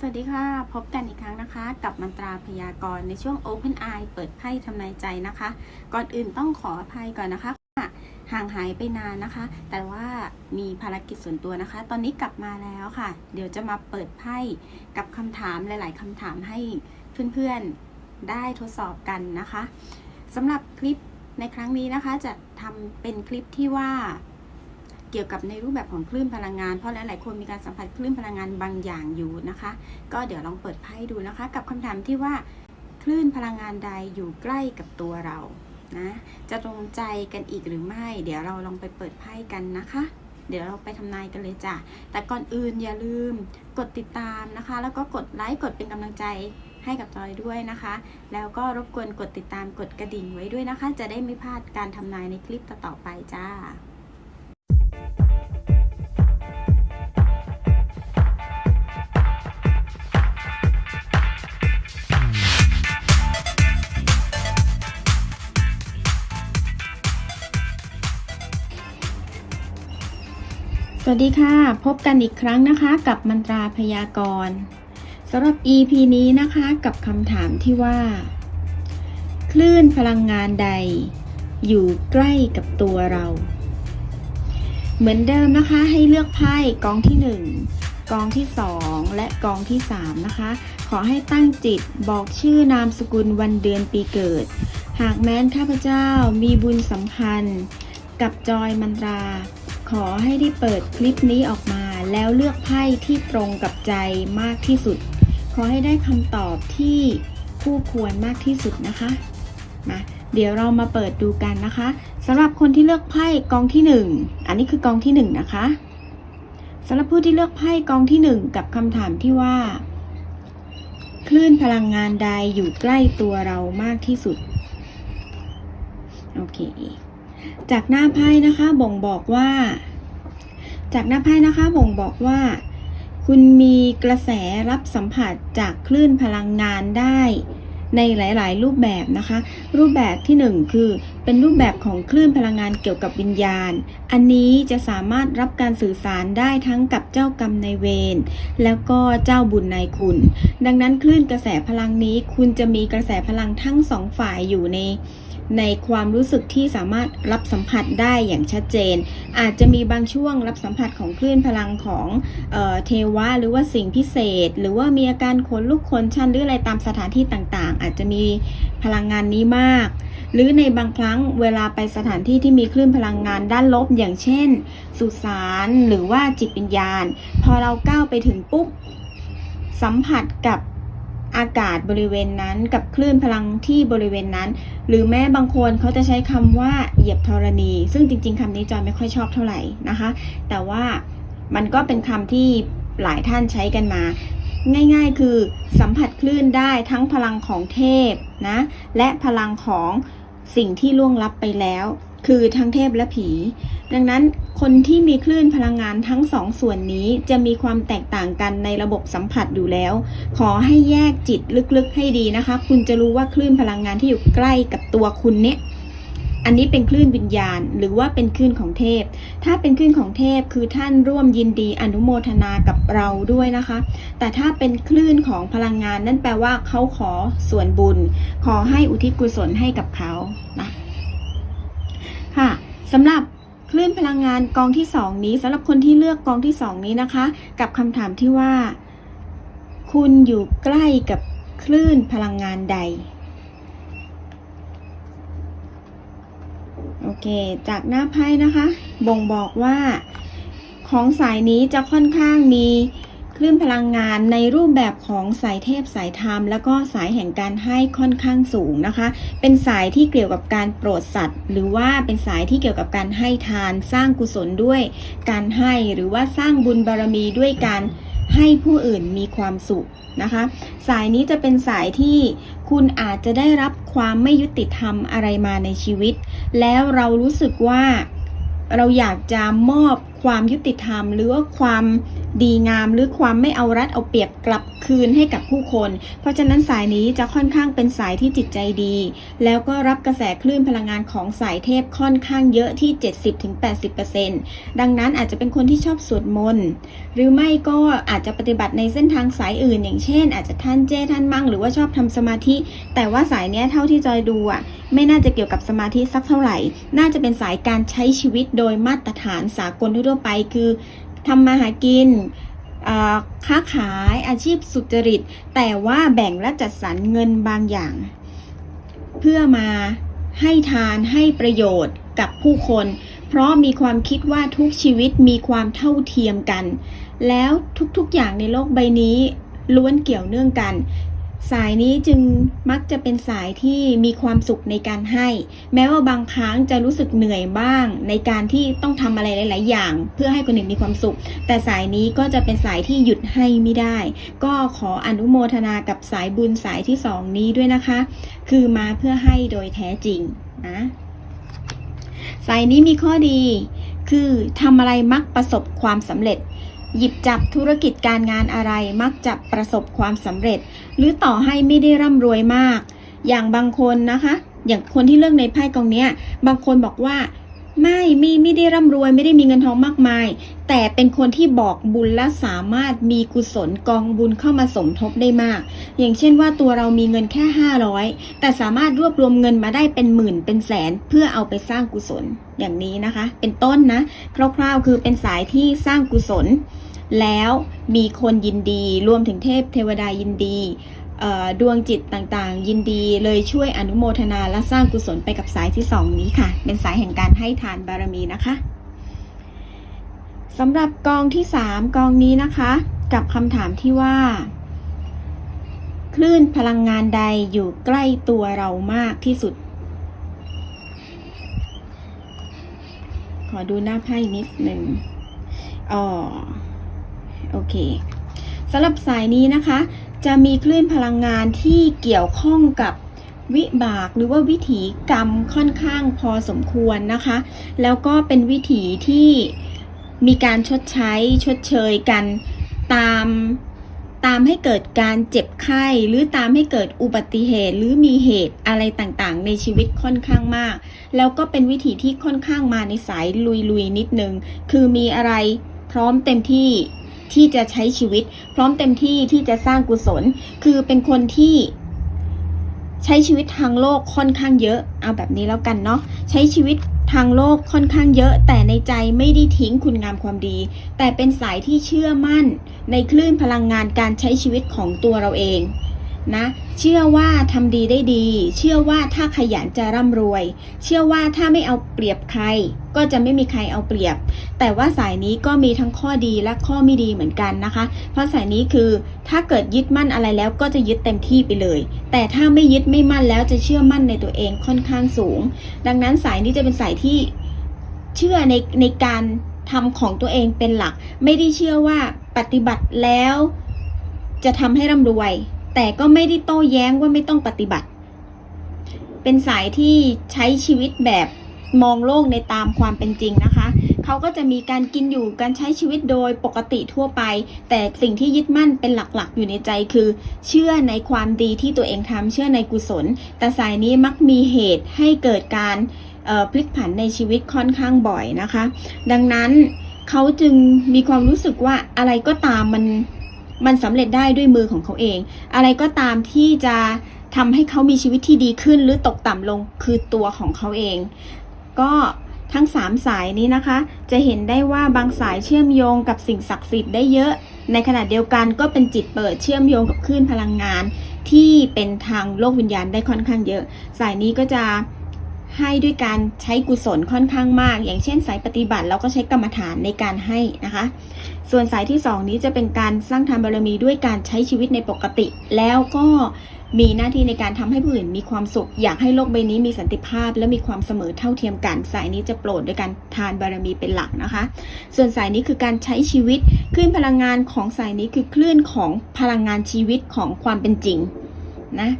สวัสดีค่ะ พบกันอีกครั้งนะคะ กับมันตราพยากรณ์ในช่วง Open Eye เปิดไพ่ทำนายใจนะคะ ก่อนอื่นต้องขออภัยก่อนนะคะว่าห่างหายไปนานนะคะ แต่ว่ามีภารกิจส่วนตัวนะคะ ตอนนี้กลับมาแล้วค่ะ เดี๋ยวจะมาเปิดไพ่กับคำถามหลาย ๆคำถามให้เพื่อนๆได้ทดสอบกันนะคะสำหรับคลิปในครั้งนี้นะคะ จะทำเป็นคลิปที่ว่า เกี่ยวกับในรูปแบบของคลื่นพลังงาน เพราะหลายๆคนมีการสัมผัสคลื่นพลังงานบางอย่างอยู่นะคะ ก็เดี๋ยวลองเปิดไพ่ดูนะคะ กับคำถามที่ว่าคลื่นพลังงานใดอยู่ใกล้กับตัวเรานะจะตรงใจกันอีกหรือไม่ เดี๋ยวเราลองไปเปิดไพ่กันนะคะ เดี๋ยวเราไปทำนายกันเลยจ้ะแต่ก่อนอื่นอย่าลืมกดติดตามนะคะ แล้วก็กดไลค์กดเป็นกำลังใจให้กับจอยด้วยนะคะ แล้วก็รบกวนกดติดตามกดกระดิ่งไว้ด้วยนะคะ จะได้ไม่พลาดการทำนายในคลิปต่อๆไปจ้า สวัสดีค่ะ พบกันอีกครั้งนะคะกับมันตราพยากรณ์สำหรับ EP นี้นะคะกับคำถามที่ว่า คลื่นพลังงานใด อยู่ใกล้กับตัวเรา เหมือนเดิมนะคะให้เลือกไพ่กองที่ 1 กองที่ 2 และกองที่ 3 นะคะ ขอให้ตั้งจิตบอกชื่อนามสกุลวันเดือนปีเกิด หากแม้นข้าพเจ้ามีบุญสัมพันธ์ กับจอยมันตรา ขอให้ได้เปิดคลิปนี้ออกมาแล้วเลือกไพ่ที่ตรงกับใจมากที่สุด ขอให้ได้คำตอบที่คู่ควรมากที่สุดนะคะมาเดี๋ยวเรามาเปิดดูกันนะคะสำหรับคนที่เลือกไพ่กองที่หนึ่งอันนี้คือกองที่หนึ่งนะคะสำหรับผู้ที่เลือกไพ่กองที่หนึ่งกับคำถามที่ว่า คลื่นพลังงานใดอยู่ใกล้ตัวเรามากที่สุด โอเค จากหน้าไพ่นะคะบ่งบอกว่า จากหน้าไพ่นะคะบ่งบอกว่า คุณมีกระแสรับสัมผัสจากคลื่นพลังงานได้ในหลาย ๆ รูปแบบนะคะ รูปแบบที่หนึ่งคือเป็นรูปแบบของคลื่นพลังงานเกี่ยวกับวิญญาณ อันนี้จะสามารถรับการสื่อสารได้ทั้งกับเจ้ากรรมนายเวรแล้วก็เจ้าบุญนายคุณ ดังนั้นคลื่นกระแสพลังนี้ คุณจะมีกระแสพลังทั้งสองฝ่ายอยู่ใน ในความรู้สึกที่สามารถรับสัมผัสได้อย่างชัดเจน อาจจะมีบางช่วงรับสัมผัสของคลื่นพลังของเออเทวะหรือว่าสิ่งพิเศษ หรือว่ามีอาการขนลุกขนชันหรืออะไรตามสถานที่ต่างๆ อาจจะมีพลังงานนี้มาก หรือในบางครั้งเวลาไปสถานที่ที่มีคลื่นพลังงานด้านลบ อย่างเช่น สุสานหรือว่าจิตวิญญาณ พอเราก้าวไปถึงปุ๊บสัมผัสกับ อากาศบริเวณนั้น กับคลื่นพลังที่บริเวณนั้น หรือแม้บางคนเขาจะใช้คำว่าเหยียบธรณี ซึ่งจริง ๆคำนี้จอยไม่ค่อยชอบเท่าไหร่นะคะ แต่ว่ามันก็เป็นคำที่หลายท่านใช้กันมา ง่ายๆคือสัมผัสคลื่นได้ทั้งพลังของเทพนะและพลังของสิ่งที่ล่วงลับไปแล้ว คือทั้งเทพและผี ดังนั้นคนที่มีคลื่นพลังงานทั้งสองส่วนนี้จะมีความแตกต่างกันในระบบสัมผัสอยู่แล้ว ขอให้แยกจิตลึกๆให้ดีนะคะ คุณจะรู้ว่าคลื่นพลังงานที่อยู่ใกล้กับตัวคุณเนี่ยอันนี้เป็นคลื่นวิญญาณ หรือว่าเป็นคลื่นของเทพ ถ้าเป็นคลื่นของเทพคือท่านร่วมยินดีอนุโมทนากับเราด้วยนะคะ แต่ถ้าเป็นคลื่นของพลังงานนั่นแปลว่าเขาขอส่วนบุญ ขอให้อุทิศกุศลให้กับเขานะ ค่ะสำหรับคลื่นพลังงานกองที่สองนี้สำหรับคนที่เลือกกองที่สองนี้นะคะ กับคำถามที่ว่า คุณอยู่ใกล้กับคลื่นพลังงานใด โอเค จากหน้าไพ่นะคะ บ่งบอกว่า ของสายนี้จะค่อนข้างมี คลื่นพลังงานในรูปแบบของสายเทพสายธรรม แล้วก็สายแห่งการให้ค่อนข้างสูงนะคะ เป็นสายที่เกี่ยวกับการโปรดสัตว์ หรือว่าเป็นสายที่เกี่ยวกับการให้ทาน สร้างกุศลด้วย การให้หรือว่าสร้างบุญบารมีด้วยการให้ผู้อื่นมีความสุขนะคะ สายนี้จะเป็นสายที่คุณอาจจะได้รับความไม่ยุติธรรมอะไรมาในชีวิต แล้วเรารู้สึกว่า เราอยากจะมอบความยุติธรรม หรือว่าความดีงาม หรือความไม่เอารัดเอาเปรียบกลับคืนให้กับผู้คน เพราะฉะนั้นสายนี้จะค่อนข้างเป็นสายที่จิตใจดี แล้วก็รับกระแสคลื่นพลังงานของสายเทพค่อนข้างเยอะที่ 70-80%ดังนั้นอาจจะเป็นคนที่ชอบสวดมนต์หรือไม่ก็อาจจะปฏิบัติในเส้นทางสายอื่น อย่างเช่น อาจจะท่านเจ้ท่านมั่ง หรือว่าชอบทำสมาธิ แต่ว่าสายเนี้ยเท่าที่จอยดูอะไม่น่าจะเกี่ยวกับสมาธิสักเท่าไหร่ น่าจะเป็นสายการใช้ชีวิตโดยมาตรฐานสากลทั่วไปคือทำมาหากินค้าขายอาชีพสุจริต แต่ว่าแบ่งและจัดสรรเงินบางอย่าง เพื่อมาให้ทานให้ประโยชน์กับผู้คน เพราะมีความคิดว่าทุกชีวิตมีความเท่าเทียมกัน แล้วทุกๆอย่างในโลกใบนี้ล้วนเกี่ยวเนื่องกัน สายนี้จึงมักจะเป็นสายที่มีความสุขในการให้ แม้ว่าบางครั้งจะรู้สึกเหนื่อยบ้าง ในการที่ต้องทำอะไรหลาย ๆ อย่าง เพื่อให้คนอื่นมีความสุข แต่สายนี้ก็จะเป็นสายที่หยุดให้ไม่ได้ ก็ขออนุโมทนากับสายบุญสายที่สองนี้ด้วยนะคะ คือมาเพื่อให้โดยแท้จริงนะสายนี้มีข้อดี คือทำอะไรมักประสบความสำเร็จ หยิบจับธุรกิจการงานอะไรมักจะประสบความสำเร็จ หรือต่อให้ไม่ได้ร่ำรวยมาก อย่างบางคนนะคะ อย่างคนที่เลือกในไพ่กองเนี้ย บางคนบอกว่า ไม่ไม่ไม่ได้ร่ำรวยไม่ได้มีเงินทองมากมาย แต่เป็นคนที่บอกบุญและสามารถมีกุศลกองบุญเข้ามาสมทบได้มาก อย่างเช่นว่าตัวเรามีเงินแค่ 500 แต่สามารถรวบรวมเงินมาได้เป็นหมื่นเป็นแสน เพื่อเอาไปสร้างกุศลอย่างนี้นะคะ เป็นต้นนะคร่าวๆคือเป็นสายที่สร้างกุศล แล้วมีคนยินดีรวมถึงเทพเทวดายินดี ดวงจิตต่างๆ ยินดีเลยช่วยอนุโมทนาและสร้างกุศลไปกับสายที่สองนี้ค่ะ เป็นสายแห่งการให้ทานบารมีนะคะสำหรับกองที่สามกองนี้นะคะ กับคำถามที่ว่า คลื่นพลังงานใดอยู่ใกล้ตัวเรามากที่สุด ขอดูหน้าไพ่นิดหนึ่งอ๋อโอเค สำหรับสายนี้นะคะ จะมีคลื่นพลังงานที่เกี่ยวข้องกับวิบากหรือว่าวิถีกรรมค่อนข้างพอสมควรนะคะ แล้วก็เป็นวิถีที่มีการชดใช้ชดเชยกันตามตามให้เกิดการเจ็บไข้หรือตามให้เกิดอุบัติเหตุ หรือมีเหตุอะไรต่างๆ ในชีวิตค่อนข้างมาก แล้วก็เป็นวิถีที่ค่อนข้างมาในสายลุยๆนิดนึง คือมีอะไรพร้อมเต็มที่ ที่จะใช้ชีวิต พร้อมเต็มที่ที่จะสร้างกุศล คือเป็นคนที่ใช้ชีวิตทางโลกค่อนข้างเยอะเอาแบบนี้แล้วกันเนาะใช้ชีวิตทางโลกค่อนข้างเยอะ แต่ในใจไม่ได้ทิ้งคุณงามความดี แต่เป็นสายที่เชื่อมั่น ในคลื่นพลังงานการใช้ชีวิตของตัวเราเอง นะ เชื่อว่าทำดีได้ดี เชื่อว่าถ้าขยันจะร่ำรวย เชื่อว่าถ้าไม่เอาเปรียบใคร ก็จะไม่มีใครเอาเปรียบ แต่ว่าสายนี้ก็มีทั้งข้อดีและข้อไม่ดีเหมือนกันนะคะ เพราะสายนี้คือถ้าเกิดยึดมั่นอะไรแล้วก็จะยึดเต็มที่ไปเลย แต่ถ้าไม่ยึดไม่มั่นแล้วจะเชื่อมั่นในตัวเองค่อนข้างสูง ดังนั้นสายนี้จะเป็นสายที่เชื่อในในการทำของตัวเองเป็นหลัก ไม่ได้เชื่อว่าปฏิบัติแล้วจะทำให้ร่ำรวย แต่ก็ไม่ได้โต้แย้งว่าไม่ต้องปฏิบัติ เป็นสายที่ใช้ชีวิตแบบมองโลกในตามความเป็นจริงนะคะ เขาก็จะมีการกินอยู่การใช้ชีวิตโดยปกติทั่วไป แต่สิ่งที่ยึดมั่นเป็นหลักๆ อยู่ในใจคือ เชื่อในความดีที่ตัวเองทำเชื่อในกุศล แต่สายนี้มักมีเหตุให้เกิดการพลิกผันในชีวิตค่อนข้างบ่อยนะคะ ดังนั้นเขาจึงมีความรู้สึกว่าอะไรก็ตามมัน มันสำเร็จได้ด้วยมือของเขาเอง อะไรก็ตามที่จะทำให้เขามีชีวิตที่ดีขึ้น หรือตกต่ำลงคือตัวของเขาเอง ก็ทั้ง 3 สายนี้นะคะ จะเห็นได้ว่าบางสายเชื่อมโยงกับสิ่งศักดิ์สิทธิ์ได้เยอะ ในขณะเดียวกันก็เป็นจิตเปิดเชื่อมโยงกับคลื่นพลังงาน ที่เป็นทางโลกวิญญาณได้ค่อนข้างเยอะ สายนี้ก็จะ ให้ด้วยการใช้กุศลค่อนข้างมาก อย่างเช่นสายปฏิบัติเราก็ใช้กรรมฐานในการให้นะคะ ส่วนสายที่ 2 นี้จะเป็นการสร้างทานบารมีด้วยการใช้ชีวิตในปกติ แล้วก็มีหน้าที่ในการทำให้ผู้อื่นมีความสุข อยากให้โลกใบนี้มีสันติภาพ และมีความเสมอเท่าเทียมกันสายนี้จะโปรดด้วยการทานบารมีเป็นหลักนะคะ ส่วนสายนี้คือการใช้ชีวิตคลื่นพลังงานของสายนี้คือคลื่นของพลังงานชีวิตของความเป็นจริงนะ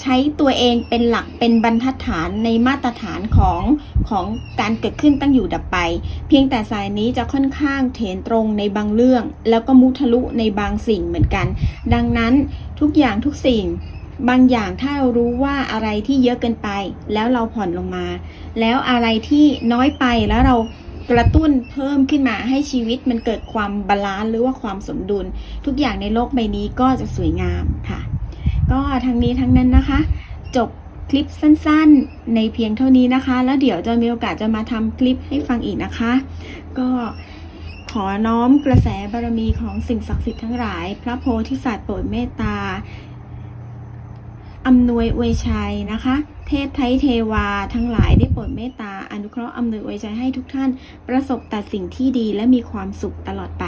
ใช้ตัวเองเป็นหลักเป็นบรรทัดฐานในมาตรฐานของของการเกิดขึ้นตั้งอยู่ดับไป เพียงแต่สายนี้จะค่อนข้างเถนตรงในบางเรื่อง แล้วก็มุทะลุในบางสิ่งเหมือนกัน ดังนั้นทุกอย่างทุกสิ่งบางอย่างถ้าเรารู้ว่าอะไรที่เยอะเกินไป แล้วเราผ่อนลงมา แล้วอะไรที่น้อยไปแล้วเรากระตุ้นเพิ่มขึ้นมาให้ชีวิตมันเกิดความบาลานซ์หรือว่าความสมดุล ทุกอย่างในโลกใบนี้ก็จะสวยงามค่ะ ก็ทั้งนี้ทั้งนั้นนะคะ จบคลิปสั้นๆ ในเพียงเท่านี้นะคะ แล้วเดี๋ยวจะมีโอกาสจะมาทำคลิปให้ฟังอีกนะคะ ก็ขอน้อมกระแสบารมีของสิ่งศักดิ์สิทธิ์ทั้งหลาย พระโพธิสัตว์โปรดเมตตาอำนวยอวยชัยนะคะ เทพไทยเทวาทั้งหลายได้โปรดเมตตาอนุเคราะห์อำนวยอวยชัยให้ทุกท่านประสบแต่สิ่งที่ดีและมีความสุขตลอดไป